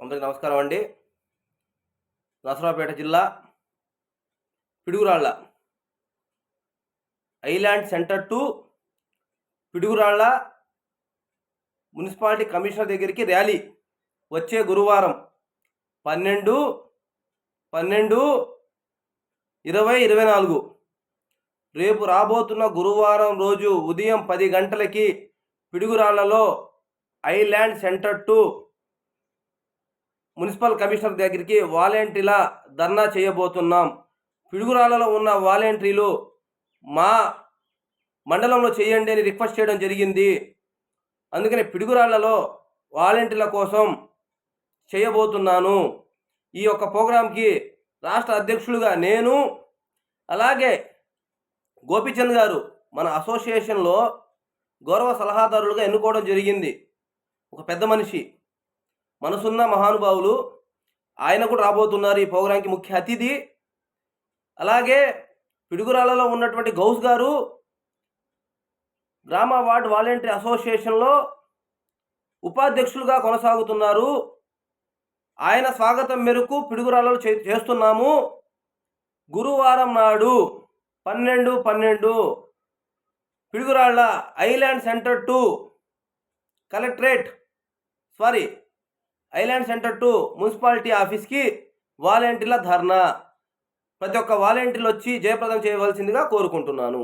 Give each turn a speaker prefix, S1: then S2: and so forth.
S1: అందరికీ నమస్కారం అండి. నసరాపేట జిల్లా Piduguralla island centre to Piduguralla municipality commissioner దగ్గరికి ర్యాలీ వచ్చే గురువారం పన్నెండు పన్నెండు ఇరవై ఇరవై నాలుగు. రేపు రాబోతున్న గురువారం రోజు ఉదయం పది గంటలకి పిడుగురాళ్ళలో island centre to municipal commissioner దగ్గరికి వాలంటీర్ల ధర్నా చేయబోతున్నాం. పిడుగురాళ్ళలో ఉన్న వాలంటీర్లు మా మండలంలో చేయండి అని రిక్వెస్ట్ చేయడం జరిగింది. అందుకని పిడుగురాళ్ళలో వాలంటీర్ల కోసం చేయబోతున్నాను. ఈ యొక్క ప్రోగ్రాంకి రాష్ట్ర అధ్యక్షులుగా నేను అలాగే గోపిచంద్ గారు మన అసోసియేషన్లో గౌరవ సలహాదారులుగా ఎన్నుకోవడం జరిగింది. ఒక పెద్ద మనిషి. మనసున్న మహానుభావులు ఆయన కూడా రాబోతున్నారు ఈ ప్రోగ్రాంకి ముఖ్య అతిథి. అలాగే పిడుగురాళ్ళలో ఉన్నటువంటి గౌస్ గారు గ్రామ వార్డ్ వాలంటీర్ అసోసియేషన్లో ఉపాధ్యక్షులుగా కొనసాగుతున్నారు. ఆయన స్వాగతం మేరకు పిడుగురాలలో చే చేస్తున్నాము. గురువారం నాడు పన్నెండు పన్నెండు Piduguralla island centre to collectorate sorry island centre to municipality ఆఫీస్కి వాలంటీర్ల ధర్నా. ప్రతి ఒక్క వాలంటీర్లు వచ్చి జయప్రదం చేయవలసిందిగా కోరుకుంటున్నాను.